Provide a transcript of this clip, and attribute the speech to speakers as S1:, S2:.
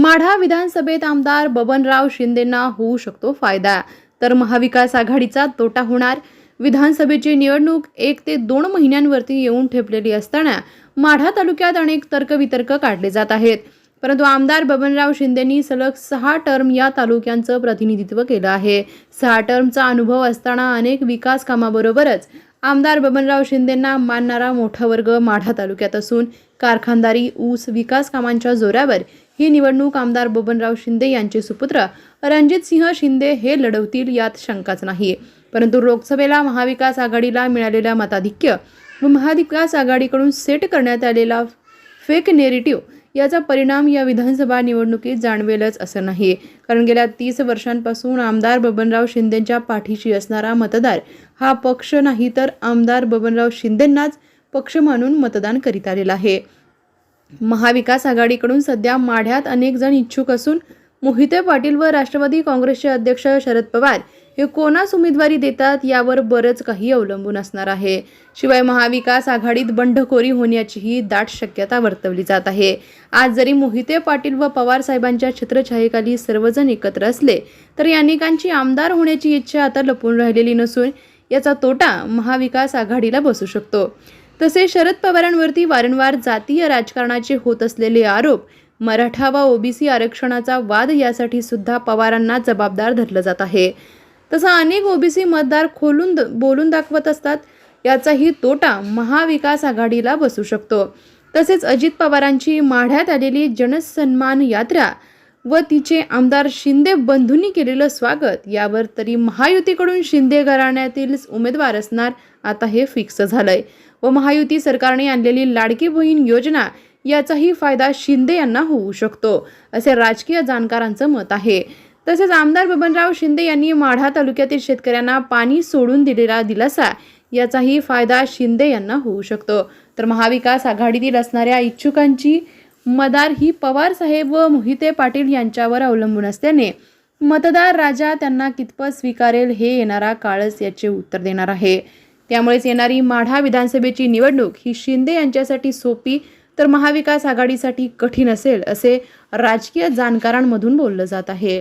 S1: माढा विधानसभेत आमदार बबनराव शिंदेंना होऊ शकतो फायदा. तर महाविकास आघाडीचा तोटा होणार. विधानसभेची निवडणूक एक ते दोन महिन्यांवरती येऊन ठेपलेली असताना माढा तालुक्यात अनेक तर्कवितर्क काढले जात आहेत. परंतु आमदार बबनराव शिंदेंनी सलग सहा टर्म या तालुक्यांचं प्रतिनिधित्व केलं आहे. सहा टर्मचा अनुभव असताना अनेक विकास कामाबरोबरच आमदार बबनराव शिंदेंना मानणारा मोठा वर्ग माढा तालुक्यात असून कारखानदारी ऊस विकास कामांच्या जोरावर ही निवडणूक आमदार बबनराव शिंदे यांचे सुपुत्र रणजित सिंह शिंदे हे लढवतील यात शंकाच नाही परंतु लोकसभेला महाविकास आघाडीला मिळालेल्या मताधिक्य व महाविकास आघाडीकडून सेट करण्यात आलेला फेक नेरेटिव्ह याचा परिणाम या विधानसभा निवडणुकीत जाणवेलच असं नाही. कारण गेल्या तीस वर्षांपासून आमदार बबनराव शिंदेंच्या पाठीशी असणारा मतदार हा पक्ष नाही तर आमदार बबनराव शिंदेंनाच पक्ष मानून मतदान करीत आलेला आहे. महाविकास आघाडीकडून सध्या माढ्यात अनेक जण इच्छुक असून मोहिते पाटील व राष्ट्रवादी काँग्रेसचे अध्यक्ष शरद पवार हे कोणास उमेदवारी देतात यावर बरंच काही अवलंबून असणार आहे. शिवाय महाविकास आघाडीत बंडखोरी होण्याचीही दाट शक्यता वर्तवली जात आहे. आज जरी मोहिते पाटील व पवार साहेबांच्या छत्रछायेखाली सर्वजण एकत्र असले तरी अनेकांची आमदार होण्याची इच्छा आता लपून राहिलेली नसून याचा तोटा महाविकास आघाडीला बसू शकतो. तसे शरद पवारांवरती वारंवार जातीय राजकारणाचे होत असलेले आरोप मराठा व ओबीसी आरक्षणाचा वाद यासाठी सुद्धा पवारांना जबाबदार धरलं जात आहे. तसा अनेक ओबीसी मतदार खोलून बोलून दाखवत असतात. याचाही तोटा महाविकास आघाडीला बसू शकतो. तसेच अजित पवारांची माढ्यात आलेली जनसन्मान यात्रा व तिचे आमदार शिंदे बंधूंनी केलेलं स्वागत यावर तरी महायुतीकडून शिंदे घराण्यातील उमेदवार असणार आता हे फिक्स झालंय. व महायुती सरकारने आणलेली लाडकी बहीण योजना याचाही फायदा शिंदे यांना होऊ शकतो असे राजकीय जाणकारांचं मत आहे. तसेच आमदार बबनराव शिंदे यांनी माढा तालुक्यातील शेतकऱ्यांना पाणी सोडून दिलेला दिलासा याचाही फायदा शिंदे यांना होऊ शकतो. तर महाविकास आघाडीतील असणाऱ्या इच्छुकांची मदार ही पवार साहेब व मोहिते पाटील यांच्यावर अवलंबून असल्याने मतदार राजा त्यांना कितपत स्वीकारेल हे येणारा काळच याचे उत्तर देणार आहे. त्यामुळेच येणारी माढा विधानसभेची निवडणूक ही शिंदे यांच्यासाठी सोपी तर महाविकास आघाडीसाठी कठीण असेल असे राजकीय जाणकारांमधून बोललं जात आहे.